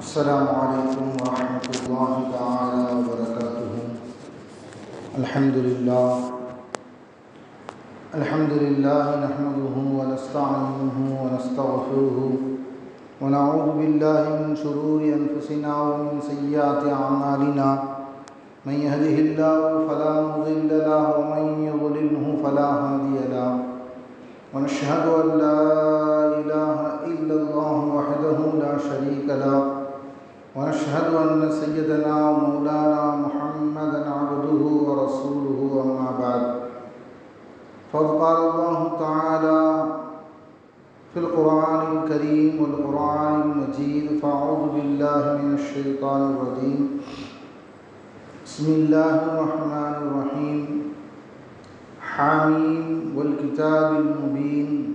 السلام عليكم ورحمة الله تعالى وبركاته. الحمد لله. الحمد لله نحمده ونستعينه ونستغفره ونعوذ بالله من شرور أنفسنا ومن سيئات أعمالنا. من يهده الله فلا مضل له ومن يضلله فلا هادي له. ونشهد أن لا إله إلا الله وحده لا شريك له. ونشهد أن سيدنا ومولانا محمدا عبده ورسوله أما بعد. فقد قال الله تعالى في القرآن الكريم والقرآن المجيد فأعوذ بالله من الشيطان الرجيم. بسم الله الرحمن الرحيم. حاميم والكتاب المبين.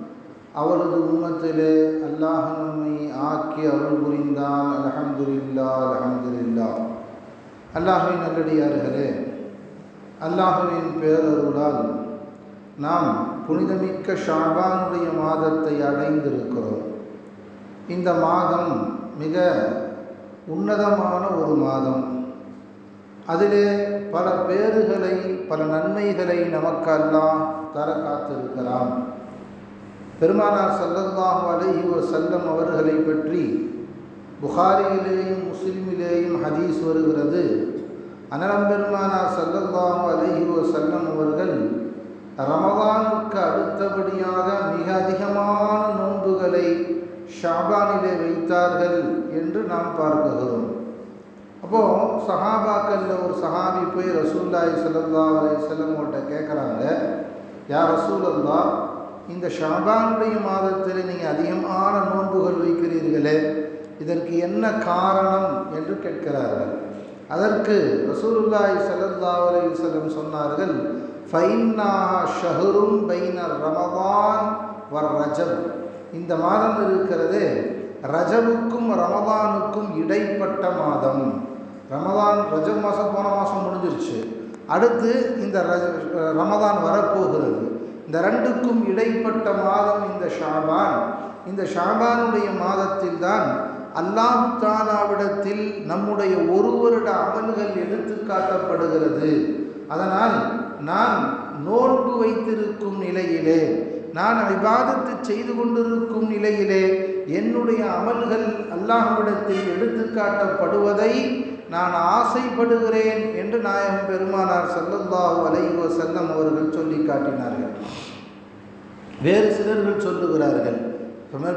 அவரது உம்மத்திலே அல்லாஹ் நம்மை ஆக்கி அருள் புரிந்தான் அலஹம்துலில்லா அலஹம்துலில்லா அல்லாஹுவின் நல்லடியார்களே அல்லாஹுவின் பேரருளால் நாம் புனிதமிக்க ஷாபானுடைய மாதத்தை அடைந்திருக்கிறோம். இந்த மாதம் மிக உன்னதமான ஒரு மாதம். அதிலே பல பேறுகளை பல நன்மைகளை நமக்கு அல்லாஹ் தர காத்திருக்கிறான். பெருமானார் சல்லல்லாஹு அலைஹி வசல்லம் அவர்களை பற்றி புகாரியிலேயும் முஸ்லிமிலேயும் ஹதீஸ் வருகிறது. அனலம் பெருமானார் சல்லல்லாஹு அலைஹி வசல்லம் அவர்கள் ரமதானுக்கு அடுத்தபடியாக மிக அதிகமான நோன்புகளை ஷாபானிலே வைத்தார்கள் என்று நாம் பார்க்குகிறோம் அப்போது சஹாபாக்கல்ல ஒரு சஹாபி போய் ரசூல்லாய் சல்லா அலை செல்லம்கிட்ட கேட்குறாங்க யார் ரசூலல்லா இந்த ஷாபானுடைய மாதத்தில் நீங்கள் அதிகமான நோன்புகள் வைக்கிறீர்களே இதற்கு என்ன காரணம் என்று கேட்கிறார்கள். அதற்கு ரசூலுல்லாய் சல்லல்லா அலை செல்லம் சொன்னார்கள் ஃபைன்னாஹா ஷஹரும் பைனர் ரமதான் வர் ரஜப். இந்த மாதம் இருக்கிறதே ரஜபுக்கும் ரமதானுக்கும் இடைப்பட்ட மாதம். ரமதான் ரஜப் மாதம் போன மாதம் முடிஞ்சிருச்சு. அடுத்து இந்த ரஜ ரமதான் வரப்போகிறது. இந்த ரெண்டுக்கும் இடைப்பட்ட மாதம் இந்த ஷாபான். இந்த ஷாபானுடைய மாதத்தில் தான் அல்லாஹு தாலாவிடத்தில் நம்முடைய ஒரு வருட அமல்கள் எடுத்து காட்டப்படுகிறது. அதனால் நான் நோன்பு வைத்திருக்கும் நிலையிலே நான் விவாதத்து செய்து கொண்டிருக்கும் நிலையிலே என்னுடைய அமல்கள் அல்லாஹ்விடத்தில் எடுத்து காட்டப்படுவதை நான் ஆசைப்படுகிறேன் என்று நாயகம் பெருமானார் சல்லல்லாஹு அலைவ செல்லம் அவர்கள் சொல்லி காட்டினார்கள். வேறு சிலர்கள் சொல்லுகிறார்கள்.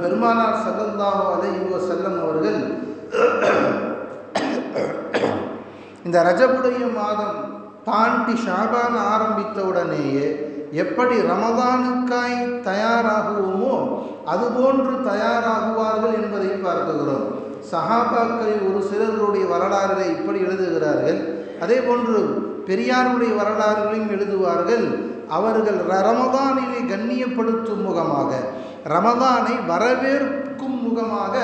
பெருமானார் சல்லல்லாஹு அலைவ செல்லம் அவர்கள் இந்த ரஜபுடைய மாதம் தாண்டி ஷாபான் ஆரம்பித்தவுடனேயே எப்படி ரமதானுக்காய் தயாராகுவோமோ அதுபோன்று தயாராகுவார்கள் என்பதை பார்க்குகிறோம் சஹாபாக்களில் ஒரு சிலர்களுடைய வரலாறுகளை இப்படி எழுதுகிறார்கள். அதே போன்று பெரியாருடைய வரலாறுகளையும் எழுதுவார்கள். அவர்கள் ரமதானிலே கண்ணியப்படுத்தும் முகமாக ரமதானை வரவேற்கும் முகமாக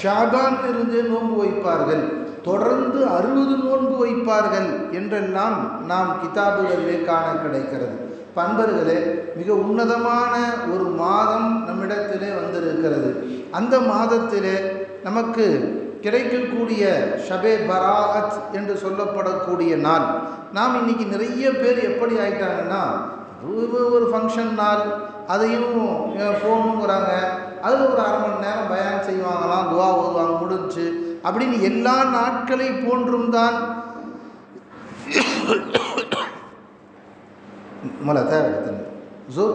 ஷாபான் இருந்தே நோன்பு வைப்பார்கள். தொடர்ந்து அறுபது நோன்பு வைப்பார்கள் என்றெல்லாம் நாம் கிதாபுகளிலே காண கிடைக்கிறது. பண்பர்களே மிக உன்னதமான ஒரு மாதம் நம்மிடத்திலே வந்திருக்கிறது. அந்த மாதத்திலே நமக்கு கிடைக்கக்கூடிய ஷபே பராத் என்று சொல்லப்படக்கூடிய நாள். நாம் இன்றைக்கி நிறைய பேர் எப்படி ஆயிட்டாங்கன்னா ஒரு ஃபங்க்ஷன் நாள் அதையும் ஃபோனுங்கிறாங்க அதில் ஒரு அரை மணி நேரம் பயான் செய்வாங்களாம் துவா ஓதுவாங்க முடிஞ்சு. அப்படின்னு எல்லா நாட்களை போன்றும் தான் மலை தேவை ஜோ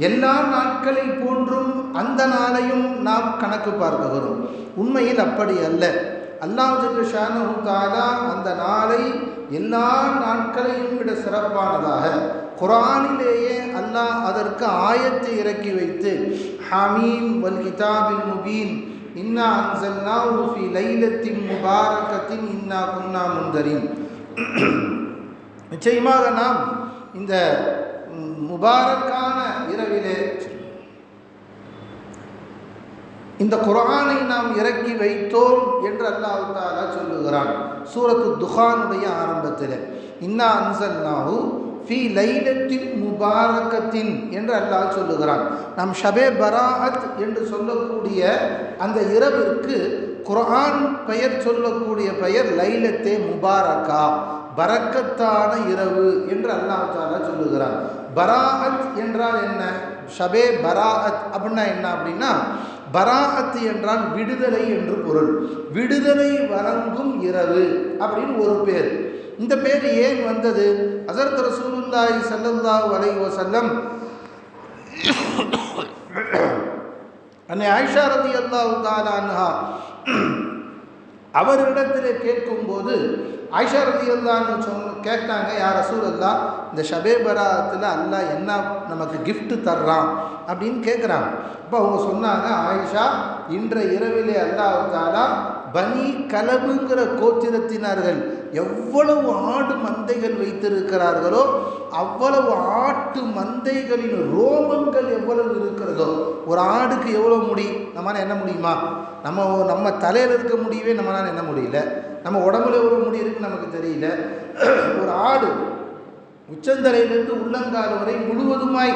எல்லா நாட்களை போன்றும் அந்த நாளையும் நாம் கணக்கு பார்க்குகிறோம் உண்மையில் அப்படி அல்ல. அல்லாஹ் ஷானு தாலா அந்த நாளை எல்லா நாட்களையும் விட சிறப்பானதாக குரானிலேயே அல்லாஹ் அதற்கு ஆயத்தை இறக்கி வைத்து ஹமீம் வல் கிதாபில் முபீன் இன்னா அன்சல்னா ஊஃபி லைலத்தின் முபாரக்கத்தின் இன்னா குன்னா முந்தரின் நிச்சயமாக நாம் இந்த முபாரக்கான இரவிலே இந்த குரானை நாம் இறக்கி வைத்தோம் என்று அல்லாஹு தாலா சொல்லுகிறான். சூரத்து துஹானுடைய ஆரம்பத்தில் இன்னா அன்சல்னாஹு ஃபி லைலத்தின் முபாரக்கத்தின் என்று அல்லாஹ் சொல்லுகிறான். நாம் ஷபே பராஅத் என்று சொல்லக்கூடிய அந்த இரவிற்கு குரான் பெயர் சொல்லக்கூடிய பெயர் லைலத்தே முபாரக்கா பரக்கத்தான இரவு என்று அல்லாஹ் தாலா சொல்லுகிறான். பராஅத் என்றால் என்ன? ஷபே பராஅத் அப்படின்னா என்ன அப்படின்னா பராஅத் என்றால் விடுதலை என்று பொருள். விடுதலை வழங்கும் இரவு அப்படின்னு ஒரு பேர். இந்த பேர் ஏன் வந்தது? ஹஸரத் ரசூலுல்லாய் ஸல்லல்லாஹு வலை வசல்லம் அன்னை ஆயிஷா ரதி அல்லாஹு அன்ஹா அவரிடத்தில் கேட்கும்போது ஆயிஷா ரலியல்லாஹு சொன்ன கேட்டாங்க யார் ரசூலல்லா இந்த ஷபேபராத்தில் அல்லா அல்லாஹ் என்ன நமக்கு கிஃப்ட்டு தர்றான்? அப்படின்னு கேட்குறாங்க அப்போ அவங்க சொன்னாங்க ஆயிஷா இன்றைய இரவிலே அல்லாவுக்காலா பனி கலபுங்கிற கோத்திரத்தினர்கள் எவ்வளவு ஆடு மந்தைகள் வைத்திருக்கிறார்களோ அவ்வளவு ஆட்டு மந்தைகளின் ரோமங்கள் எவ்வளவு இருக்கிறதோ ஒரு ஆடுக்கு எவ்வளோ முடி நம்மளால் என்ன முடியுமா? நம்ம நம்ம தலையில் இருக்க முடியவே நம்மளால் என்ன முடியல? நம்ம உடம்புல எவ்வளோ முடி இருக்குன்னு நமக்கு தெரியல. ஒரு ஆடு உச்சந்தலையிலிருந்து உள்ளங்கால் வரை முழுவதுமாய்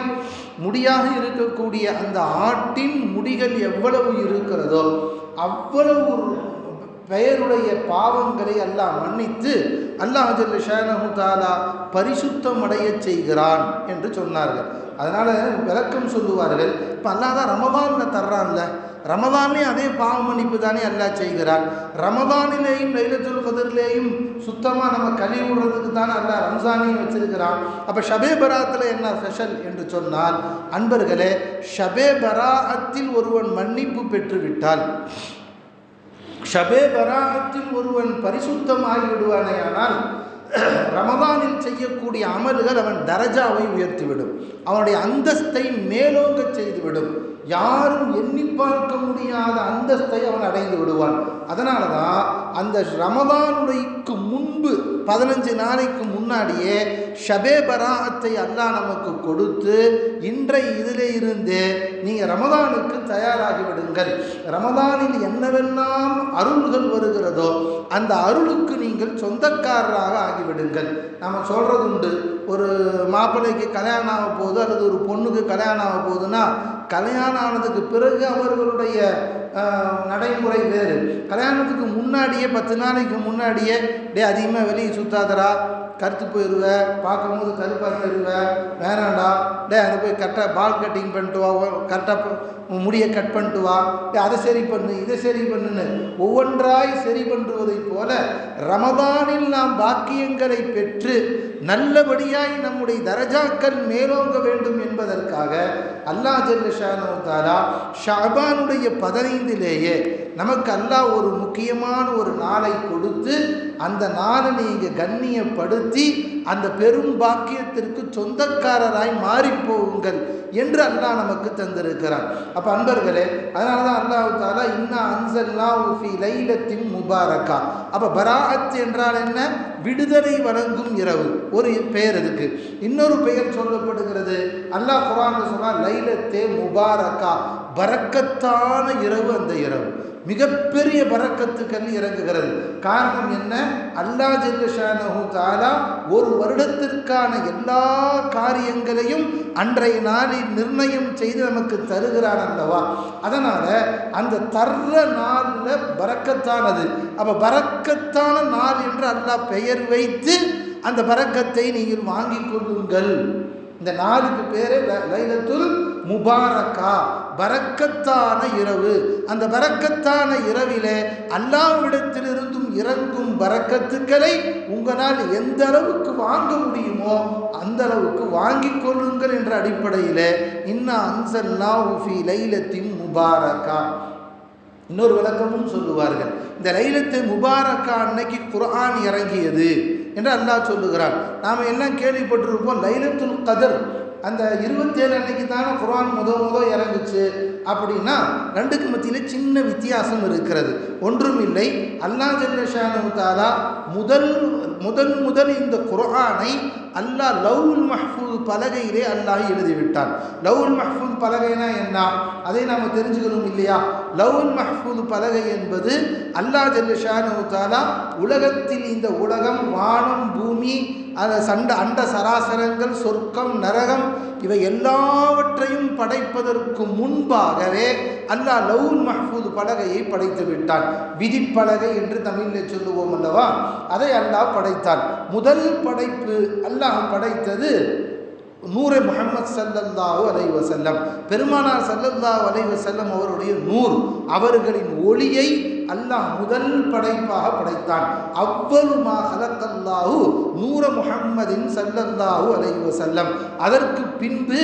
முடியாக இருக்கக்கூடிய அந்த ஆட்டின் முடிகள் எவ்வளவு இருக்கிறதோ அவ்வளவு பெயருடைய பாவங்களை அல்லாஹ் மன்னித்து அல்லாஹ் ஜல்ல ஷானஹு தாலா பரிசுத்தம் அடையச் செய்கிறான் என்று சொன்னார்கள். அதனால் விளக்கம் சொல்லுவார்கள் இப்போ அல்லாஹ் தான் ரமதானில் தர்றான்ல ரமதானே அதே பாவ மன்னிப்பு தானே அல்லாஹ் செய்கிறான். ரமதானிலேயும் லைலத்துல் கதிர்லேயும் சுத்தமாக நம்ம கழுவி விடுறதுக்கு தானே அல்லாஹ் ரம்ஜானையும் வச்சிருக்கிறான். அப்போ ஷபே பராத்தில் என்ன ஸ்பெஷல்? என்று சொன்னால் அன்பர்களே ஷபே பராத்தில் ஒருவன் மன்னிப்பு பெற்றுவிட்டால் ஷபே பராகத்தில் ஒருவன் பரிசுத்தமாகி விடுவானேயானால் ரமதானில் செய்யக்கூடிய அமல்கள் அவன் தரஜாவை உயர்த்திவிடும். அவனுடைய அந்தஸ்தை மேலோங்க செய்துவிடும். யாரும் எண்ணி பார்க்க முடியாத அந்தஸ்தை அவன் அடைந்து விடுவான். அதனால தான் அந்த ரமதானுடைக்கு முன்பு பதினஞ்சு நாளைக்கு முன்னாடியே ஷபே பராத்தை அல்லாஹ் நமக்கு கொடுத்து இன்றைய இதில் இருந்து நீங்கள் ரமதானுக்கு தயாராகி விடுங்கள். ரமதானில் என்னவெல்லாம் அருள்கள் வருகிறதோ அந்த அருளுக்கு நீங்கள் சொந்தக்காரராக ஆகிவிடுங்கள். நம்ம சொல்கிறது உண்டு ஒரு மாப்பிள்ளைக்கு கல்யாணம் ஆக போகுது அல்லது ஒரு பொண்ணுக்கு கல்யாணம் ஆக போகுதுன்னா கல்யாணம் ஆனதுக்கு பிறகு அவர்களுடைய நடைமுறை வேறு. கல்யாணத்துக்கு முன்னாடியே பத்து நாளைக்கு முன்னாடியே டே அதிகமாக வெளியே சுத்தாதரா கருத்து போயிடுவ பார்க்கும்போது கருப்பாக போயிடுவ வேணாண்டா டே அங்கே போய் கரெக்டாக பால் கட்டிங் பண்ணிட்டு வா கரெக்டாக முடியை கட் பண்ணிட்டு வா. அதை சரி பண்ணு இதை சரி பண்ணுன்னு ஒவ்வொன்றாய் சரி பண்ணுவதைப் போல ரமதானில் நாம் பாக்கியங்களை பெற்று நல்லபடியாய் நம்முடைய தரஜாக்கள் மேலோங்க வேண்டும் என்பதற்காக அல்லாஹ் ஜல்லஷானு தாலா ஷாபானுடைய பதினைந்திலேயே நமக்கு அல்லாஹ் ஒரு முக்கியமான ஒரு நாளை கொடுத்து அந்த நாளை நீங்கள் கண்ணியப்படுத்தி அந்த பெரும் பாக்கியத்திற்கு சொந்தக்காரராய் மாறிப்போவுங்கள் என்று அல்லாஹ் நமக்கு தந்திருக்கிறான். அப்போ அன்பர்களே அதனால தான் அல்லாஹ் தாலா இன்னா அன்சல்லா உஃபி லைலத்தின் முபாரக்கா அப்போ பராஅத் என்றால் என்ன? விடுதலை வழங்கும் இரவு. ஒரு பெயர் இதுக்கு இன்னொரு பெயர் சொல்லப்படுகிறது. அல்லாஹ் குரான் சொன்னால் லைலத்தே முபாரக்கா பறக்கத்தான இரவு அந்த இரவு. மிகப்பெரிய பறக்கத்துக்கள் இறங்குகிறது. காரணம் என்ன? அல்லா ஜெல்லஷானஹு தாலா ஒரு வருடத்திற்கான எல்லா காரியங்களையும் அன்றைய நாளில் நிர்ணயம் செய்து நமக்கு தருகிறான் அல்லவா? அதனால் அந்த தர்ற நாளில் பறக்கத்தானது. அப்போ பறக்கத்தான நாள் என்று அல்லாஹ் பெயர் வைத்து அந்த பறக்கத்தை நீங்கள் வாங்கிக் கொள்ளுங்கள். இந்த நாளுக்கு பேரே லைலத்துல் முபாரக்கா பறக்கத்தான இரவு. அந்த பறக்கத்தான இரவிலே அல்லாவிடத்திலிருந்தும் இறங்கும் பறக்கத்துக்களை உங்களால் எந்த அளவுக்கு வாங்க முடியுமோ அந்த அளவுக்கு வாங்கிக் கொள்ளுங்கள் என்ற அடிப்படையில் இன்னா அன்சல்லா உஃபி லைலத்தின் முபாரக்கா. இன்னொரு விளக்கமும் சொல்லுவார்கள். இந்த லைலத்தை முபாரக்கா அன்னைக்கு குரான் இறங்கியது. என்று அல்லாஹ் சொல்லுகிறான். நாம் என்ன கேள்விப்பட்டிருப்போம்? லைலத்துல் கதர். அந்த இருபத்தேழு அன்னைக்கு தானே குரான் முத முத இறங்குச்சு. அப்படின்னா ரெண்டுக்கு மத்தியில் சின்ன வித்தியாசம் இருக்கிறது. ஒன்றும் இல்லை. அல்லா ஜல்லஷானு தாலா முதல் முதல் முதல் இந்த குரானை அல்லாஹ் லவுல் மஹ்பூத் பலகையிலே அல்லாஹ் எழுதிவிட்டான். லவுல் மஹ்பூத் பலகைனா என்ன? அதை நாம் தெரிஞ்சுக்கணும் இல்லையா? லவுல் மஹ்பூத் பலகை என்பது அல்லாஹ் ஜல்லஷானு தாலா உலகத்தில் இந்த உலகம் வானம் பூமி அந்த சண்ட அண்ட சராசரங்கள் சொர்க்கம் நரகம் இவை எல்லாவற்றையும் படைப்பதற்கு முன்பாகவே அல்லாஹ் லவுல் மஹ்பூத் பலகையை படைத்து விட்டான். விதிப்பலகை என்று தமிழில் சொல்லுவோம் அல்லவா? அதை அல்லாஹ் படைத்தான். முதல் படைப்பு அல்லாஹ் படைத்தது நூறு முகமது சல்லல்லாஹு அலை வசல்லம் பெருமானார் சல்லல்லாஹு அலை வசல்லம் அவருடைய நூர் அவர்களின் ஒளியை அல்லாஹ் முதல் படைப்பாக படைத்தான். அவ்வளுமா ஹலக்கல்லாஹு நூர முகம்மதின் சல்லல்லாஹு அலை வசல்லம் அதற்கு பின்பு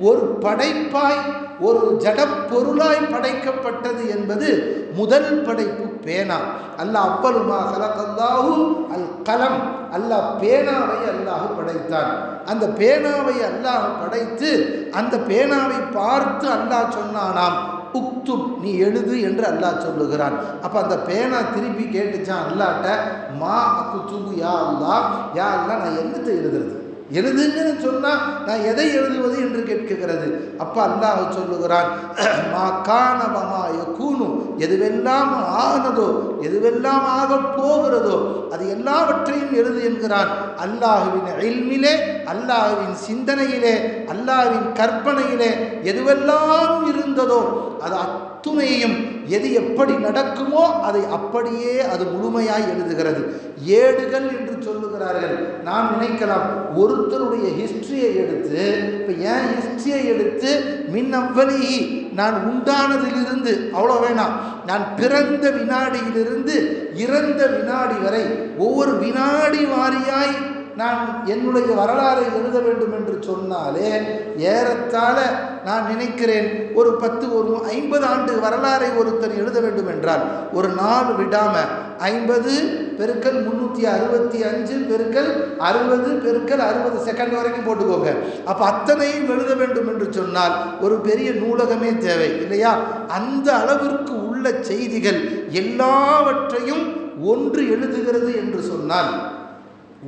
ஒரு படைப்பாய் ஒரு ஜடப்பொருளாய் படைக்கப்பட்டது என்பது முதல் படைப்பு பேனா. அல்லாஹ் அவ்வளுமா ஹலக்கல்லாஹு அல் கலம் அல்லாஹ் பேனாவை அல்லாஹ் படைத்தான். அந்த பேனாவை அல்லாஹ் படைத்து அந்த பேனாவை பார்த்து அல்லாஹ் சொன்னானாம் உக்து நீ எழுது என்று அல்லாஹ் சொல்லுகிறான். அப்போ அந்த பேனா திருப்பி கேட்டுச்சான் அல்லாட்ட மா அக்குத்துபு யா அல்லா யா அல்லா நான் என்னத்தை எழுதுறது? எழுதுங்கன்னு சொன்னால் நான் எதை எழுதுவது என்று கேட்குகிறது அப்போ அல்லாஹ் சொல்லுகிறான் மா காணவமா யக்கூனு எதுவெல்லாம் ஆனதோ எதுவெல்லாம் ஆக போகிறதோ அது எல்லாவற்றையும் எழுது என்கிறான். அல்லாஹுவின் இல்மிலே அல்லாஹுவின் சிந்தனையிலே அல்லாஹுவின் கற்பனையிலே எதுவெல்லாம் இருந்ததோ அது அத்துணையையும் எது எப்படி நடக்குமோ அதை அப்படியே அது முழுமையாய் எழுதுகிறது. ஏடுகள் என்று சொல்லுகிறார்கள். நாம் நினைக்கலாம் ஒருத்தருடைய ஹிஸ்டரியை எடுத்து இப்போ ஏன் ஹிஸ்டரியை எடுத்து மின் நான் உண்டானதிலிருந்து அவ்வளோ வேணாம். நான் பிறந்த வினாடியிலிருந்து இறந்த வினாடி வரை ஒவ்வொரு வினாடி வாரியாய் நான் என்னுடைய வரலாறை எழுத வேண்டும் என்று சொன்னாலே ஏறத்தாழ நான் நினைக்கிறேன் ஒரு பத்து ஒரு ஐம்பது ஆண்டு வரலாறை ஒருத்தர் எழுத வேண்டும் என்றால் ஒரு நாள் விடாமல் ஐம்பது பெருக்கல் முந்நூற்றி அறுபத்தி அஞ்சு பெருக்கல் அறுபது பெருக்கல் அறுபது செகண்ட் வரைக்கும் போட்டுக்கோங்க. அப்போ அத்தனையும் எழுத வேண்டும் என்று சொன்னால் ஒரு பெரிய நூலகமே தேவை இல்லையா? அந்த அளவிற்கு உள்ள செய்திகள் எல்லாவற்றையும் ஒன்று எழுதுகிறது என்று சொன்னால்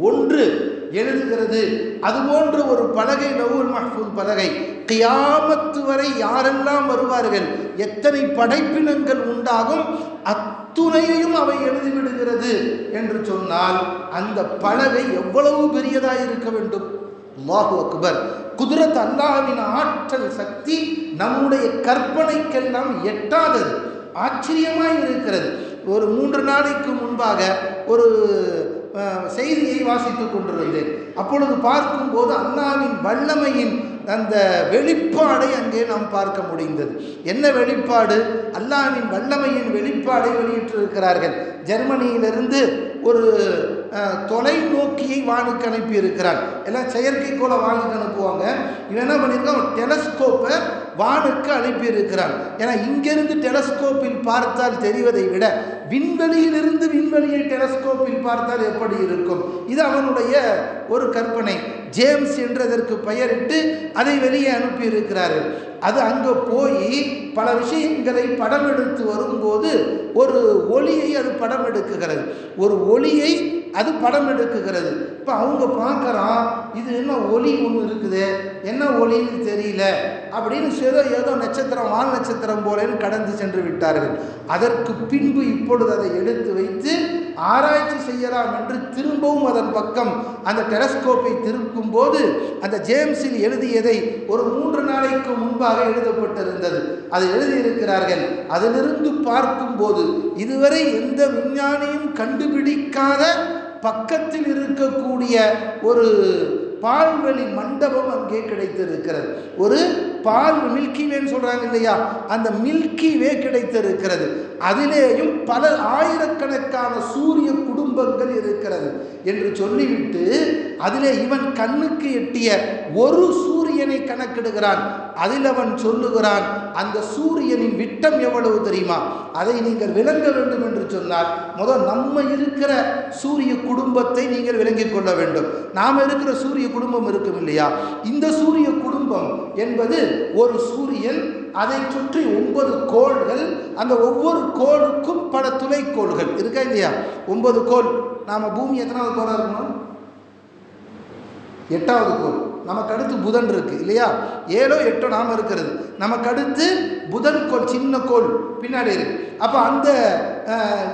ஒன்று எழுதுகிறது. அதுபோன்ற ஒரு பலகை நவுல் மஹ்பூத் பலகை. கியாமத்து வரை யாரெல்லாம் வருவார்கள்? எத்தனை படைப்பினங்கள் உண்டாகும்? அத்துணையையும் அவை எழுதிவிடுகிறது என்று சொன்னால் அந்த பலகை எவ்வளவு பெரியதாக இருக்க வேண்டும்? அல்லாஹு அக்பர். குதிரத் அல்லாஹ்வின் ஆற்றல் சக்தி நம்முடைய கற்பனைக்கெல்லாம் எட்டாதது. ஆச்சரியமாய் இருக்கிறது. ஒரு மூன்று நாளைக்கு முன்பாக ஒரு செய்தியை வாசித்துக் கொண்டிருந்தேன். அப்பொழுது பார்க்கும்போது அல்லாவின் வல்லமையின் அந்த வெளிப்பாடை அங்கே நாம் பார்க்க முடிந்தது. என்ன வெளிப்பாடு? அல்லாவின் வல்லமையின் வெளிப்பாடை வெளியிட்டிருக்கிறார்கள். ஜெர்மனியிலிருந்து ஒரு தொலைநோக்கியை வானுக்கு அனுப்பி இருக்கிறார் எல்லாம் செயற்கைக்கோளை வானுக்கு அனுப்புவாங்க. இவன் என்ன பண்ணியிருக்கான்? டெலஸ்கோப்பை வானுக்கு அனுப்பியிருக்கிறார். ஏன்னா இங்கிருந்து டெலஸ்கோப்பில் பார்த்தால் தெரிவதை விட விண்வெளியிலிருந்து விண்வெளியை டெலஸ்கோப்பில் பார்த்தால் எப்படி இருக்கும்? இது அவனுடைய ஒரு கற்பனை. ஜேம்ஸ் என்றதற்கு பெயரிட்டு அதை வெளியே அனுப்பியிருக்கிறார்கள். அது அங்கே போய் பல விஷயங்களை படம் எடுத்து வரும்போது ஒரு ஒளியை அது படம் எடுக்குகிறது ஒரு ஒளியை அது படம் எடுக்குகிறது. இப்போ அவங்க பார்க்குறான் இது என்ன ஒளி ஒன்று இருக்குது? என்ன ஒளின்னு தெரியல. அப்படின்னு ஏதோ ஏதோ நட்சத்திரம் வால் நட்சத்திரம் போலேன்னு கடந்து சென்று விட்டார்கள். அதற்கு பின்பு இப்பொழுது அதை எடுத்து வைத்து ஆராய்ச்சி செய்யலாம் என்று திரும்பவும் அதன் பக்கம் அந்த டெலஸ்கோப்பை திருப்பும் போது அந்த ஜேம்ஸில் எழுதியதை ஒரு மூன்று நாளைக்கு முன்பாக எழுதப்பட்டிருந்தது. அதை எழுதியிருக்கிறார்கள். அதிலிருந்து பார்க்கும்போது இதுவரை எந்த விஞ்ஞானியும் கண்டுபிடிக்காத பக்கத்தில் இருக்கக்கூடிய ஒரு பால்வெளி மண்டபம் அங்கே கிடைத்திருக்கிறது. ஒரு பால் மில்கி வேன்னு சொல்கிறாங்க இல்லையா? அந்த மில்கி வே கிடைத்திருக்கிறது. அதிலேயும் பல ஆயிரக்கணக்கான சூரிய குடும்பங்கள் இருக்கிறது. என்று சொல்லிவிட்டு அதிலே இவன் கண்ணுக்கு எட்டிய ஒரு சூரியனை கணக்கிடுகிறான். அதில் அவன் சொல்லுகிறான் அந்த சூரியனின் விட்டம் எவ்வளவு தெரியுமா? அதை நீங்கள் விளங்க வேண்டும் என்று சொன்னால் முதல் நம்ம இருக்கிற சூரிய குடும்பத்தை நீங்கள் விளங்கிக் கொள்ள வேண்டும். நாம் இருக்கிற சூரிய குடும்பம் இருக்கும் இல்லையா? இந்த சூரிய குடும்பம் என்பது ஒரு சூரியன் அதை சுற்றி ஒன்பது கோள்கள் அந்த ஒவ்வொரு கோளுக்கும் பல துணைக்கோள்கள். இருக்கா இல்லையா? ஒன்பது கோள். நாம் பூமி எத்தனாவது கோளாக இருக்கணும்? எட்டாவது கோள். நமக்கு அடுத்து புதன் இருக்குது இல்லையா? ஏழோ எட்டோ நாம் இருக்கிறது. நமக்கு அடுத்து புதன் கோள் சின்ன கோள் பின்னாடி இருக்குது அப்போ அந்த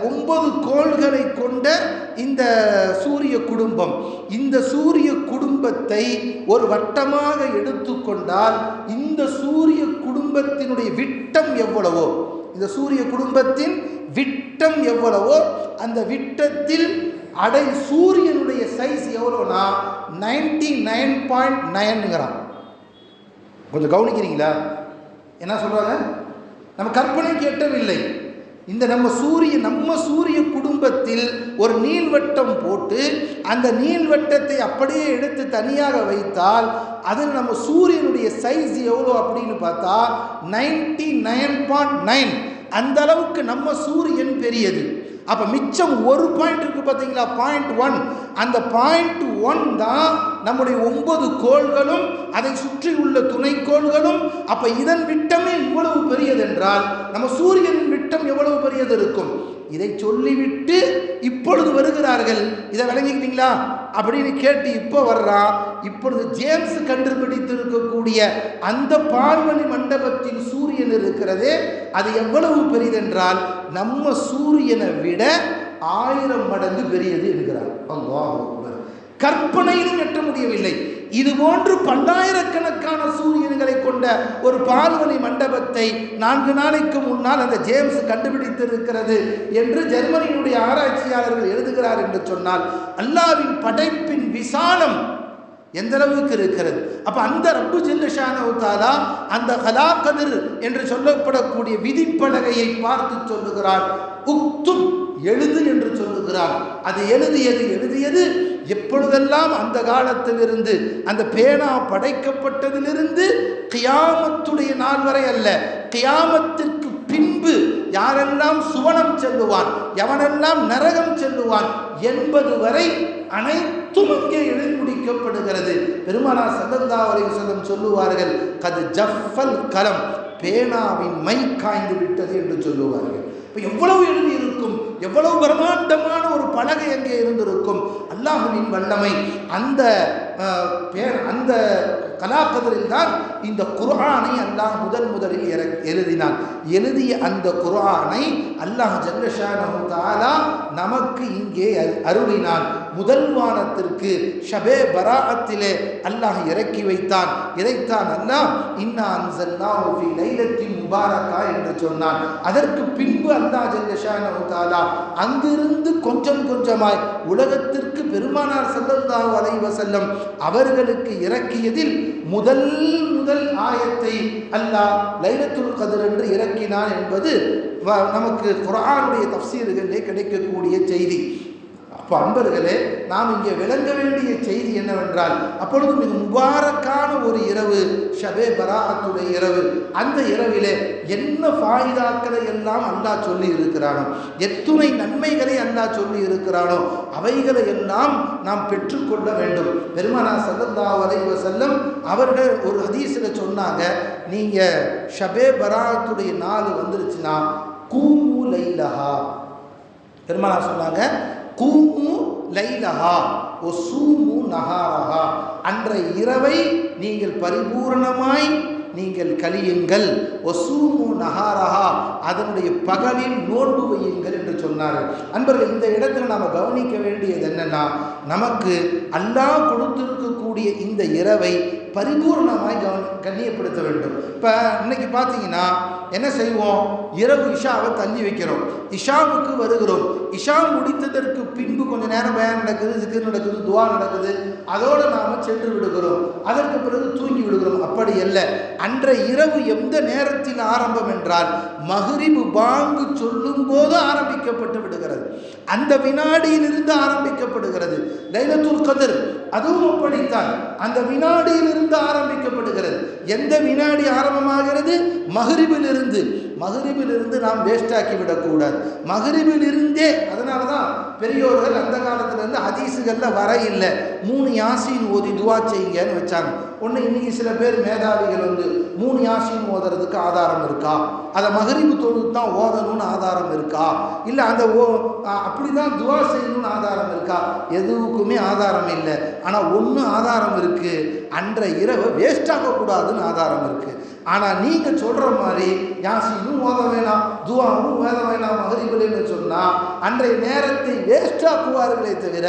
ஒன்பது கோள்களை கொண்ட இந்த சூரிய குடும்பம் இந்த சூரிய குடும்பத்தை ஒரு வட்டமாக எடுத்துக்கொண்டால் இந்த சூரிய குடும்பத்தினுடைய விட்டம் எவ்வளவோ இந்த சூரிய குடும்பத்தின் விட்டம் எவ்வளவோ அந்த விட்டத்தில் அடை சூரியனுடைய சைஸ் எவ்வளோனா நைன்டி நைன் பாயிண்ட் நைனுங்கிறான் கொஞ்சம் கவனிக்கிறீங்களா? என்ன சொல்கிறாங்க நம்ம கற்பனைக்கு எட்டவில்லை இந்த நம்ம சூரிய நம்ம சூரிய குடும்பத்தில் ஒரு நீள்வட்டம் போட்டு அந்த நீள்வட்டத்தை அப்படியே எடுத்து தனியாக வைத்தால் அதில் நம்ம சூரியனுடைய சைஸ் எவ்வளோ அப்படின்னு பார்த்தா நைன்டி நைன் பாயிண்ட் நைன் அந்த அளவுக்கு நம்ம சூரியன் பெரியது. அப்போ மிச்சம் ஒரு பாயிண்ட் இருக்குது பார்த்தீங்களா பாயிண்ட் ஒன் அந்த பாயிண்ட் ஒன் தான் நம்முடைய ஒன்பது கோள்களும் அதை சுற்றி உள்ள துணைக்கோள்களும் அப்போ இதன் விட்டமே இவ்வளவு பெரியதென்றால் நம்ம சூரியனின் விட்டம் எவ்வளவு பெரியது இருக்கும்? இதை சொல்லிவிட்டு இப்பொழுது வருகிறார்கள். இதை விளங்கிக்கிட்டீங்களா அப்படின்னு கேட்டு இப்போ வர்றான் இப்பொழுது ஜேம்ஸ் கண்டுபிடித்திருக்கக்கூடிய அந்த பால்வழி மண்டபத்தில் சூரியன் இருக்கிறது. அது எவ்வளவு பெரியதென்றால் நம்ம சூரியனை விட ஆயிரம் மடங்கு பெரியது என்கிறார். கற்பனையிலும் எட்ட முடியவில்லை. இது போன்று பல்லாயிரக்கணக்கான சூரியன்களை கொண்ட ஒரு பால்வனை மண்டபத்தை நான்கு நாளைக்கு முன்னால் அந்த ஜேம்ஸ் கண்டுபிடித்திருக்கிறது என்று ஜெர்மனியினுடைய ஆராய்ச்சியாளர்கள் எழுதுகிறார் என்று சொன்னால் அல்லாவின் படைப்பின் விசாலம் எந்த அளவுக்கு இருக்கிறது? அப்ப அந்த ரப்பு ஜில்லுஷானவுத்தாலா அந்த கலாக்கதிர் என்று சொல்லப்படக்கூடிய விதிப்பலகையை பார்த்து சொல்லுகிறார். உக்தும் எழுது என்று சொல்லுகிறார். அது எழுதியது எழுதியது எப்பொழுதெல்லாம் அந்த காலத்திலிருந்து அந்த பேனா படைக்கப்பட்டதிலிருந்து கியாமத்துடைய நாள் வரை அல்ல கியாமத்திற்கு பின்பு யாரெல்லாம் சுவனம் செல்லுவான் எவனெல்லாம் நரகம் செல்லுவான் என்பது வரை அனைத்தும் இங்கே எழுதிமுடிக்கப்படுகிறது பெருமானா சல்லல்லா அலைவசல்லம் சொல்லுவார்கள் கது ஜஃபல் கலம். பேனாவின் மை காய்ந்து விட்டது என்று சொல்லுவார்கள். இப்போ எவ்வளவு எழுதி இருக்கும்? எவ்வளவு பிரம்மாண்டமான ஒரு பலகை அங்கே இருந்திருக்கும். அல்லாஹுவின் வல்லமை. அந்த அந்த கலாக்கதிரில் தான் இந்த குர்ஆனை அல்லாஹ் முதன் முதலில் எழுதினான். எழுதிய அந்த குர்ஆனை அல்லாஹ் ஜல்லஷானு தாலா நமக்கு இங்கே அரு- அருளினான். முதல் வானத்திற்கு ஷபே பராத்திலே அல்லாஹ் இறக்கி வைத்தான். இறைத்தான் அல்லாஹ் இன்னா அன்சல்லா ஃபி லைலத்தின் முபாரக்கா என்று சொன்னான். அதற்கு பின்பு அல்லாஹ் ஜல்லஷானு தாலா அங்கிருந்து கொஞ்சம் கொஞ்சமாய் உலகத்திற்கு பெருமானார் ஸல்லல்லாஹு அலைவசல்லம் அவர்களுக்கு இறக்கியதில் முதல் முதல் ஆயத்தை அல்லாஹ் லைலத்துல் கதிர் என்று இறக்கினான் என்பது வ- நமக்கு குரானுடைய தஃசீர்களிலே கிடைக்கக்கூடிய செய்தி. அப்போ அன்பர்களே நாம் இங்கே விளங்க வேண்டிய செய்தி என்னவென்றால் அப்பொழுது மிக முபாரக்கான ஒரு இரவு ஷபே பராத்துடைய இரவு. அந்த இரவிலே என்ன ஃபாயிதாக்களை எல்லாம் அல்லாஹ் சொல்லி இருக்கிறானோ எத்துணை நன்மைகளை அல்லாஹ் சொல்லி இருக்கிறானோ அவைகளை எல்லாம் நாம் பெற்றுக்கொள்ள வேண்டும். பெருமானா சல்லல்லாஹு வரைவ செல்லும் அவர்கள் ஒரு ஹதீஸில் சொன்னாங்க நீங்கள் ஷபே பராஅத்துடைய நாள் வந்துருச்சுன்னா கூலைலஹா லைலஹா. பெருமானா சொன்னாங்க கூமு லைலஹா ஒசூமு நகாரஹா அன்ற இரவை நீங்கள் பரிபூரணமாய் நீங்கள் கலியுங்கள் ஒசூமு நஹாரஹா அதனுடைய பகலில் நோன்பு வையுங்கள் என்று சொன்னார்கள் அன்பர்கள் இந்த இடத்துல நாம் கவனிக்க வேண்டியது என்னன்னா நமக்கு அல்லாஹ் கொடுத்திருக்கக்கூடிய இந்த இரவை பரிபூர்ணமாய் கவனி கண்ணியப்படுத்த வேண்டும். இப்போ இன்னைக்கு பார்த்தீங்கன்னா என்ன செய்வோம்? இரவு இஷாவை தள்ளி வைக்கிறோம். இஷாவுக்கு வருகிறோம். இஷா முடித்ததற்கு பின்பு கொஞ்ச நேரம் பயன் நடக்குது zikr நடக்குது துவா நடக்குது. அதோடு நாம் சென்று விடுகிறோம். அதற்கு பிறகு தூங்கி விடுகிறோம். அப்படி அல்ல. அன்றைய இரவு எந்த நேரத்தில் ஆரம்பம் என்றால் மகிரிவு பாங்கு சொல்லும் போது ஆரம்பிக்கப்பட்டு விடுகிறது. அந்த வினாடியிலிருந்து ஆரம்பிக்கப்படுகிறது. லைலத்துல் கதிர் அதுவும் அப்படித்தான். அந்த வினாடியிலிருந்து ஆரம்பிக்கப்படுகிறது. எந்த வினாடி ஆரம்பமாகிறது? மகிரிவிலிருந்து மகரிபிலிருந்து நாம் வேஸ்டாக்கி விடக்கூடாது. மகரிபிலிருந்தே அதனால தான் பெரியோர்கள் அந்த காலத்துலேருந்து இருந்து வர இல்லை. மூணு யாசின் ஓதி துவா செய்யுங்கன்னு வச்சாங்க. ஒன்று இன்னைக்கு சில பேர் மேதாவிகள் வந்து மூணு யாசின் ஓதுறதுக்கு ஆதாரம் இருக்கா? அதை மகரிபு தொழுது தான் ஓதணும்னு ஆதாரம் இருக்கா? இல்லை அந்த ஓ அப்படி தான் துவா செய்யணும்னு ஆதாரம் இருக்கா? எதுவுக்குமே ஆதாரம் இல்லை. ஆனால் ஒன்று ஆதாரம் இருக்குது அன்றைய இரவு வேஸ்டாகக்கூடாதுன்னு ஆதாரம் இருக்குது ஆனால் நீங்கள் சொல்கிற மாதிரி யாசினும் ஓத வேணாம் துவாவும் ஓத வேணாம் மகரிபுலேன்னு சொன்னால் அன்றைய நேரத்தை வேஸ்டாக்குவார்களே தவிர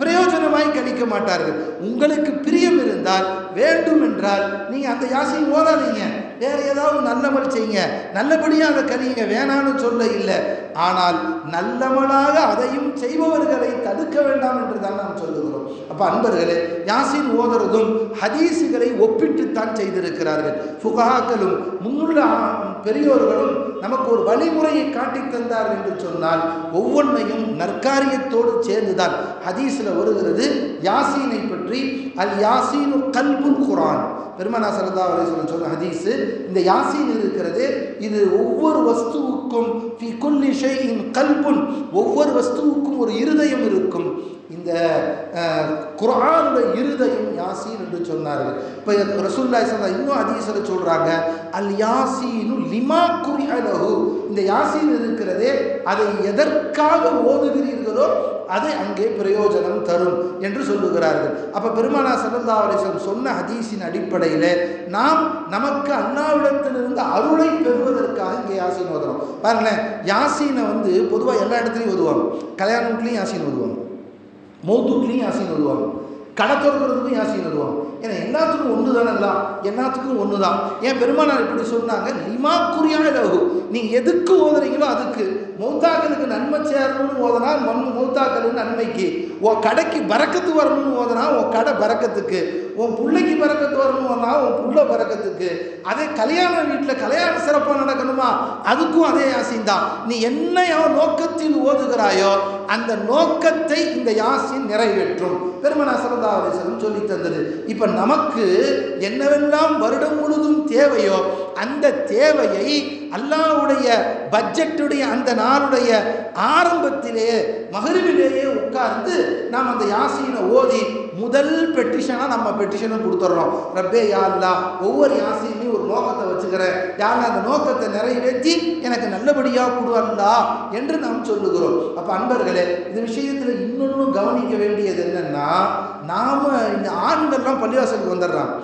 பிரயோஜனமாய் கழிக்க மாட்டார்கள். உங்களுக்கு பிரியம் இருந்தால் வேண்டும் என்றால் நீங்கள் அந்த யாசையும் ஓதாதீங்க. வேறு ஏதாவது நல்லமல் செய்யுங்க. நல்லபடியாக அதை கழியுங்க வேணான்னு சொல்ல இல்லை. ஆனால் நல்லவனாக அதையும் செய்பவர்களை தடுக்க வேண்டாம் என்று தான் நாம் சொல்லுகிறோம். அப்போ அன்பர்களே யாசின் ஓதுறதும் ஹதீஸுகளை ஒப்பிட்டுத்தான் செய்திருக்கிறார்கள். ஃபுகாக்களும் முன்னுள்ள பெரியோர்களும் நமக்கு ஒரு வழிமுறையை காட்டி தந்தார் என்று சொன்னால் ஒவ்வொன்றையும் நற்காரியத்தோடு சேர்ந்துதான் ஹதீஸில் வருகிறது. யாசீனை பற்றி அல் யாசீனு கல்புல் குரான். பெருமனா சரதா அலிஸ்வரன் சொன்ன ஹதீஸு இந்த யாசீன் இருக்கிறது. இது ஒவ்வொரு வஸ்துவுக்கும் ஃபி குல்லி கல்புன் ஒவ்வொரு வஸ்துவுக்கும் ஒரு இருதயம் இருக்கும். இந்த குரானோட இருதயம் யாசீன் என்று சொன்னார்கள். இப்போ ரசூல்லாய் சல்லா இன்னும் ஹதீஸில் சொல்கிறாங்க அல் யாசீனு லிமா குறி அலகு இந்த யாசீன் இருக்கிறதே அதை எதற்காக ஓதுகிறீர்களோ அது அங்கே பிரயோஜனம் தரும் என்று சொல்லுகிறார்கள். அப்போ பெருமானா சல்லல்லா அலிஸ்லம் சொன்ன ஹதீஸின் அடிப்படையில் நாம் நமக்கு அண்ணாவிடத்திலிருந்து அருளை பெறுவதற்காக இங்கே யாசீன் ஓதுறோம். பாருங்களேன் யாசீனை வந்து பொதுவாக எல்லா இடத்துலையும் ஓதுவாங்க. கல்யாண வீட்லேயும் யாசீன் ஓதுவாங்க. மௌத்துக்குலையும் யாசீன் ஓதுவாங்க கடை திறக்கிறதுக்கும் யாசீன் ஓதுவாங்க ஏன்னா எல்லாத்துக்கும் ஒன்று தானங்களா எல்லாத்துக்கும் ஒன்று தான் ஏன் பெருமானார் இப்படி சொன்னாங்க? லிமா குறியான லகு நீங்கள் எதுக்கு ஓதுறீங்களோ அதுக்கு. மௌத்தாக்களுக்கு நன்மை சேரணும்னு ஓதனா மண் மௌத்தாக்கள் நன்மைக்கு. உன் கடைக்கு பறக்கத்து வரணும்னு ஓதனா உன் கடை பறக்கத்துக்கு. உன் பிள்ளைக்கு பறக்கத்து வரணும் ஓதனா உன் புள்ள பறக்கத்துக்கு. அதே கல்யாண வீட்டில் கல்யாணம் சிறப்பாக நடக்கணுமா? அதுக்கும் அதே ஆசைந்தான் தான் நீ என்னையோ நோக்கத்தில் ஓதுகிறாயோ அந்த நோக்கத்தை இந்த யாசின் நிறைவேற்றும். பெருமனா சரதா சொல்லி தந்தது. இப்போ நமக்கு என்னவெல்லாம் வருடம் முழுதும் தேவையோ அந்த தேவையை அல்லாவுடைய பட்ஜெட்டுடைய அந்த நாளுடைய ஆரம்பத்திலேயே மகரிவிலேயே உட்கார்ந்து நாம் அந்த யாசீனை ஓதி முதல் பெட்டிஷனாக நம்ம பெட்டிஷனை கொடுத்துட்றோம். ரப்பே யாருலா ஒவ்வொரு யாசையுமே ஒரு நோக்கத்தை வச்சுக்கிறேன். யார் அந்த நோக்கத்தை நிறைவேற்றி எனக்கு நல்லபடியாக கொடு என்று நாம் சொல்லுகிறோம். அப்போ அன்பர்களே இந்த விஷயத்தில் இன்னொன்றும் கவனிக்க வேண்டியது என்னென்னா நாம் இந்த ஆண்கள்லாம் பள்ளிவாசலுக்கு வந்துடுறாங்க.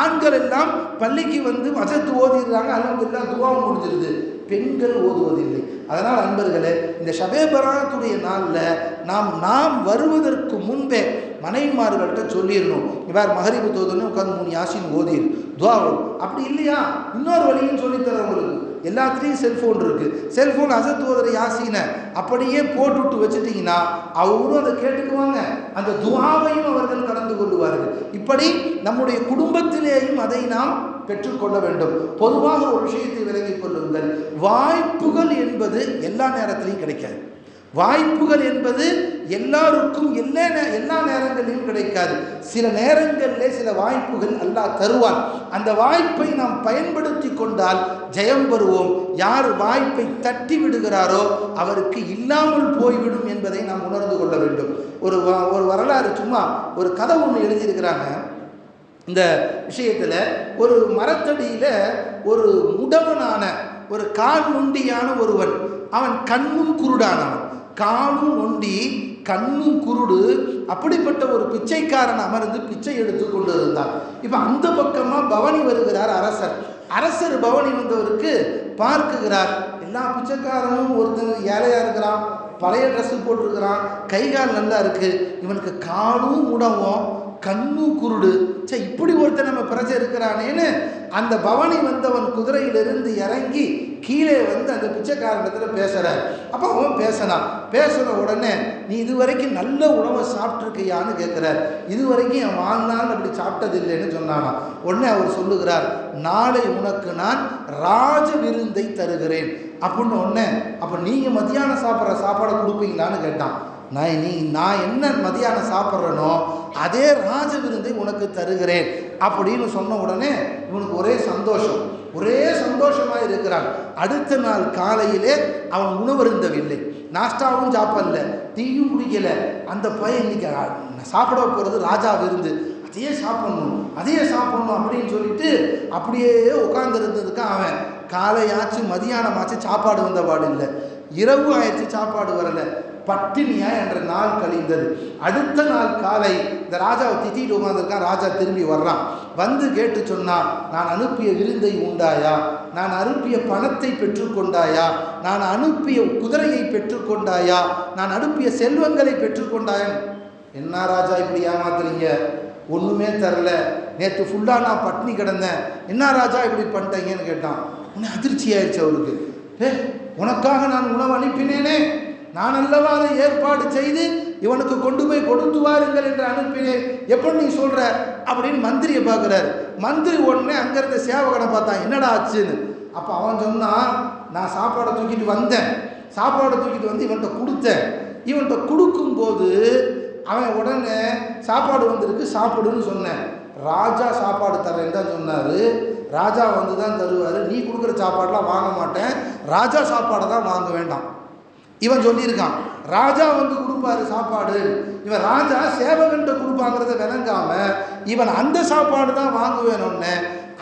ஆண்கள் எல்லாம் பள்ளிக்கு வந்து வசத்து ஓதிடுறாங்க அல்ஹம்துலில்லாஹ் துவாவும் முடிஞ்சிருது. பெண்கள் ஓதுவதில்லை. அதனால் அன்பர்களே இந்த ஷபேபராத்துடைய நாளில் நாம் நாம் வருவதற்கு முன்பே மனைவிமார்கள்ட்ட சொல்லிடணும். இவர் மகரிபு தோதுன்னு உட்காந்து மூணு யாசின் ஓதிரு துவாவும். அப்படி இல்லையா? இன்னொரு வழியும் சொல்லித்தரேன் உங்களுக்கு. எல்லாத்துலேயும் செல்ஃபோன் இருக்குது செல்ஃபோன் அசத்து யாசினை அப்படியே போட்டுவிட்டு வச்சுட்டிங்கன்னா அவரும் அதை கேட்டுக்குவாங்க. அந்த துவாவையும் அவர்கள் கலந்து கொள்வார்கள் இப்படி நம்முடைய குடும்பத்திலேயும் அதை நாம் பெற்றுக்கொள்ள வேண்டும். பொதுவாக ஒரு விஷயத்தை விலகிக் கொள்ளுங்கள். வாய்ப்புகள் என்பது எல்லா நேரத்திலையும் கிடைக்காது. வாய்ப்புகள் என்பது எல்லாருக்கும் எல்லா எல்லா நேரங்களிலும் கிடைக்காது. சில நேரங்களிலே சில வாய்ப்புகள் அல்லாஹ் தருவான். அந்த வாய்ப்பை நாம் பயன்படுத்தி கொண்டால் ஜெயம் பெறுவோம் யார் வாய்ப்பை தட்டி விடுகிறாரோ அவருக்கு இல்லாமல் போய்விடும் என்பதை நாம் உணர்ந்து கொள்ள வேண்டும். ஒரு ஒரு வரலாறு சும்மா ஒரு கதை ஒன்று எழுதியிருக்கிறாங்க. இந்த விஷயத்தில் ஒரு மரத்தடியில் ஒரு முடவனான ஒரு கால் நுண்டியான ஒருவன் அவன் கண்ணும் குருடானவன். காலும் ஒண்டி கண்ணும் குருடு அப்படிப்பட்ட ஒரு பிச்சைக்காரன் அமர்ந்து பிச்சை எடுத்து கொண்டு இருந்தார் இப்போ அந்த பக்கமாக பவனி வருகிறார் அரசர். அரசர் பவனி வந்தவருக்கு பார்க்குகிறார். எல்லா பிச்சைக்காரனும் ஒருத்தன் ஏழையாக இருக்கிறான் பழைய ட்ரெஸ்ஸு போட்டிருக்கிறான் கை கால் நல்லா இருக்குது இவனுக்கு காலும் உடவும் கண்ணு குருடு சே இப்படி ஒருத்தன் நம்ம பிரஜை இருக்கிறானேன்னு அந்த பவனி வந்தவன் குதிரையிலிருந்து இறங்கி கீழே வந்து அந்த பிச்சைக்காரத்தில் பேசுகிறார் அப்போ அவன் பேசினான். பேசின உடனே நீ இதுவரைக்கும் நல்ல உணவை சாப்பிட்ருக்கியான்னு கேட்குறார் இதுவரைக்கும் என் வாழ்நாள் அப்படி சாப்பிட்டது இல்லைன்னு சொன்னானாம். உடனே அவர் சொல்லுகிறார் நாளை உனக்கு நான் ராஜ விருந்தை தருகிறேன். அப்படின்னு உடனே அப்போ நீங்கள் மத்தியானம் சாப்பிட்ற சாப்பாடை கொடுப்பீங்களான்னு கேட்டான். நான் நீ நான் என்ன மதியானம் சாப்பிட்றேனோ அதே ராஜ விருந்தை உனக்கு தருகிறேன். அப்படின்னு சொன்ன உடனே இவனுக்கு ஒரே சந்தோஷம். ஒரே சந்தோஷமாக இருக்கிறான். அடுத்த நாள் காலையிலே அவன் உணவருந்தவில்லை நாஸ்டாவும் சாப்பிடல. டீயும் குடிக்கல. அந்த பையன் இன்னைக்கு சாப்பிட போகிறது ராஜா விருந்து. அதையே சாப்பிடணும் அதையே சாப்பிடணும் அப்படின்னு சொல்லிட்டு அப்படியே உட்காந்துருந்ததுக்கான் அவன் காலையாச்சு மதியானமாச்சு சாப்பாடு வந்த பாடு இல்லை. இரவு ஆயிடுச்சு சாப்பாடு வரலை. பட்டினியா என்ற நாள் கழிந்தது. அடுத்த நாள் காலை இந்த ராஜாவை திட்டிட்டு உட்காந்துருக்கான் ராஜா திரும்பி வர்றான். வந்து கேட்டு சொன்னான் நான் அனுப்பிய விருந்தை உண்டாயா? நான் அனுப்பிய பணத்தை பெற்றுக்கொண்டாயா? நான் அனுப்பிய குதிரையை பெற்றுக்கொண்டாயா? நான் அனுப்பிய செல்வங்களை பெற்றுக்கொண்டாயா? என்ன ராஜா இப்படி ஏமாத்துறீங்க? ஒன்றுமே தரல. நேற்று ஃபுல்லாக நான் பட்னி கிடந்தேன். என்ன ராஜா இப்படி பண்ணிட்டீங்கன்னு கேட்டான். உன்னை அதிர்ச்சி ஆயிடுச்சு அவருக்கு. ஏ உனக்காக நான் உணவு அனுப்பினேனே. நான் அல்லவா அதை ஏற்பாடு செய்து இவனுக்கு கொண்டு போய் கொடுத்து வாருங்கள் என்று அனுப்பினேன். எப்படி நீ சொல்ற? அப்படின்னு மந்திரியை பார்க்குறாரு. மந்திரி உடனே அங்கிருந்த சேவகனை பார்த்தான். என்னடா ஆச்சுன்னு? அப்போ அவன் சொன்னான் நான் சாப்பாடை தூக்கிட்டு வந்தேன். சாப்பாடை தூக்கிட்டு வந்து இவன்கிட்ட கொடுத்தேன். இவன்கிட்ட கொடுக்கும்போது அவன் உடனே சாப்பாடு வந்திருக்கு சாப்பிடுன்னு சொன்னேன். ராஜா சாப்பாடு தரேன்னு தான் சொன்னார். ராஜா வந்து தான் தருவார். நீ கொடுக்குற சாப்பாடெலாம் வாங்க மாட்டேன். ராஜா சாப்பாடை தான் வாங்க வேண்டாம். இவன் சொல்லியிருக்கான் ராஜா வந்து கொடுப்பாரு சாப்பாடு. இவன் ராஜா சேவகன்ட்ட கொடுப்பாங்கிறத விளங்காம இவன் அந்த சாப்பாடு தான் வாங்குவேனொன்னு.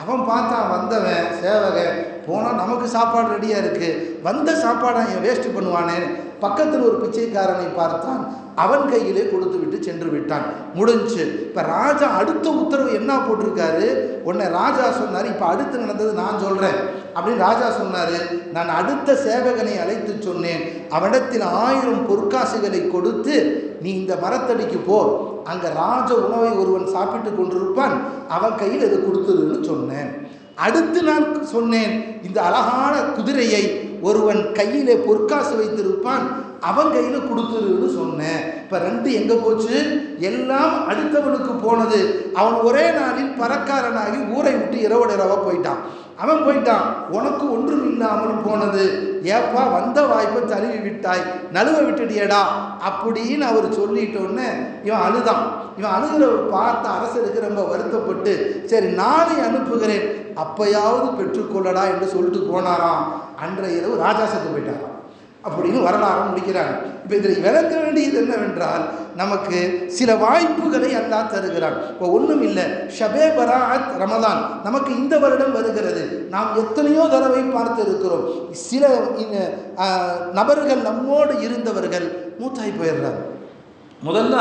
அவன் பார்த்தான் வந்தவன் சேவகன் போனால் நமக்கு சாப்பாடு ரெடியாக இருக்குது வந்த சாப்பாடை அவன் வேஸ்ட்டு பண்ணுவானே. பக்கத்தில் ஒரு பிச்சைக்காரனை பார்த்தான். அவன் கையிலே கொடுத்து விட்டு சென்று விட்டான். முடிஞ்சு. இப்போ ராஜா அடுத்த உத்தரவு என்ன போட்டிருக்காரு? உன்னை ராஜா சொன்னார் இப்போ அடுத்து நடந்தது நான் சொல்கிறேன் அப்படின்னு ராஜா சொன்னார். நான் அடுத்த சேவகனை அழைத்து சொன்னேன். அவனிடத்தில் ஆயிரம் பொற்காசுகளை கொடுத்து நீ இந்த மரத்தடிக்கு போ. அங்கே ராஜ உணவை ஒருவன் சாப்பிட்டு கொண்டிருப்பான். அவன் கையில் இதை கொடுத்துருன்னு சொன்னேன். அடுத்து நான் சொன்னேன் இந்த அழகான குதிரையை ஒருவன் கையிலே பொற்காசு வைத்திருப்பான் அவன் கையில் கொடுத்துருன்னு சொன்னேன். இப்போ ரெண்டு எங்கே போச்சு? எல்லாம் அடுத்தவனுக்கு போனது. அவன் ஒரே நாளில் பறக்காரனாகி ஊரை விட்டு இரவோட இரவா போயிட்டான். அவன் போயிட்டான். உனக்கு ஒன்றும் இல்லாமல் போனது. ஏப்பா வந்த வாய்ப்பை தழுவி விட்டாய். நழுவ விட்டுடியடா அப்படின்னு அவர் சொல்லிட்டோன்னே இவன் அழுதான். இவன் அழுகிறவர் பார்த்த அரசருக்கு ரொம்ப வருத்தப்பட்டு சரி நானே அனுப்புகிறேன். அப்பயாவது பெற்றுக்கொள்ளடா என்று சொல்லிட்டு போனாராம். அன்றைய இரவு ராஜா செத்து போயிட்டாராம். அப்படின்னு வரலாறு முடிக்கிறாங்க. இப்போ இதில் விளங்க வேண்டியது என்னவென்றால் நமக்கு சில வாய்ப்புகளை அல்லா தருகிறான். இப்போ ஒன்றும் இல்லை. ஷபே பராத் ரமதான் நமக்கு இந்த வருடம் வருகிறது. நாம் எத்தனையோ தடவை பார்த்து இருக்கிறோம். சில நபர்கள் நம்மோடு இருந்தவர்கள் மூத்தாய் போயிடுறாங்க. முதல்ல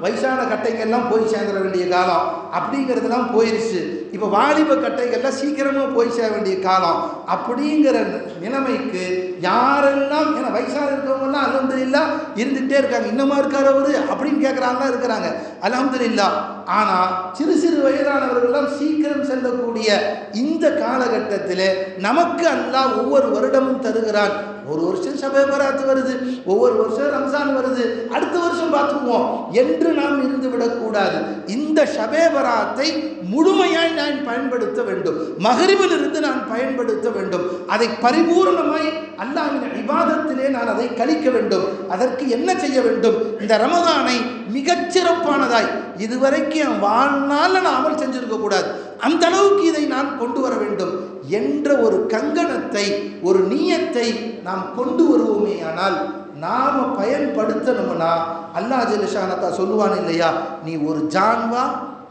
வயசான கட்டைங்கெல்லாம் போய் சேர்ந்துட வேண்டிய காலம் அப்படிங்கிறதுலாம் போயிடுச்சு இப்போ வாலிப கட்டைகள்லாம் சீக்கிரமாக போய் சேர வேண்டிய காலம். அப்படிங்கிற நிலைமைக்கு யாரெல்லாம் ஏன்னா வயசாக இருக்கவங்கலாம் அலமதுல்லா இருந்துகிட்டே இருக்காங்க. இன்னமா இருக்கார் அவர்? அப்படின்னு கேட்குறாங்களாம் இருக்கிறாங்க. அலமதுல்லா ஆனால் சிறு சிறு வயதானவர்கள்லாம் சீக்கிரம் செல்லக்கூடிய இந்த காலகட்டத்தில் நமக்கு அல்லா ஒவ்வொரு வருடமும் தருகிறான். ஒரு வருஷம் சபை பராத்து வருது ஒவ்வொரு வருஷம் ரம்ஜான் வருது அடுத்த வருஷம் பார்த்துக்குவோம். என்று நாம் இருந்து விடக்கூடாது இந்த ஷபே பராத்தை முழுமையாய் நான் பயன்படுத்த வேண்டும். மகரிபில் இருந்து நான் பயன்படுத்த வேண்டும். அதை பரிபூர்ணமாய் அல்லாஹ்வின் விவாதத்திலே நான் அதை கழிக்க வேண்டும். அதற்கு என்ன செய்ய வேண்டும்? இந்த ரமதானை மிகச்சிறப்பானதாய் இதுவரைக்கும் என் வாழ்நாளில் நான் அமல் செஞ்சிருக்க கூடாது. அந்த அளவுக்கு இதை நான் கொண்டு வர வேண்டும் என்ற ஒரு கங்கணத்தை ஒரு நீயத்தை நாம் கொண்டு வருவோமே ஆனால் நாம் பயன்படுத்தணும்னா அல்லாஹ் ஜெலிஷானத்தா சொல்லுவான் இல்லையா? நீ ஒரு ஜான்வா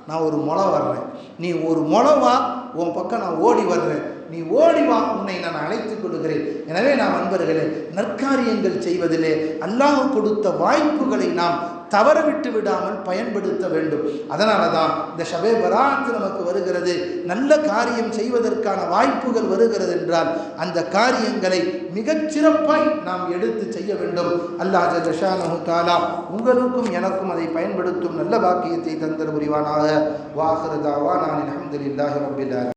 நான் ஒரு முளை வர்றேன். நீ ஒரு முளவா உன் பக்கம் நான் ஓடி வர்றேன். நீ ஓடி வா உன்னை நான் அழைத்துக் கொள்கிறேன். எனவே நாம் நண்பர்களே நற்காரியங்கள் செய்வதிலே அல்லாஹ் கொடுத்த வாய்ப்புகளை நாம் தவற விட்டு விடாமல் பயன்படுத்த வேண்டும். அதனால தான் இந்த ஷபே பராத்து நமக்கு வருகிறது. நல்ல காரியம் செய்வதற்கான வாய்ப்புகள் வருகிறது என்றால் அந்த காரியங்களை மிகச்சிறப்பாய் நாம் எடுத்து செய்ய வேண்டும். அல்லாஹ் ஜஷானு தாலா உங்களுக்கும் எனக்கும் அதை பயன்படுத்தும் நல்ல பாக்கியத்தை தந்தர் புரிவானாக. வாஹருதாவா நான் அஹமதுல்லாஹி ரபில்லாஹ்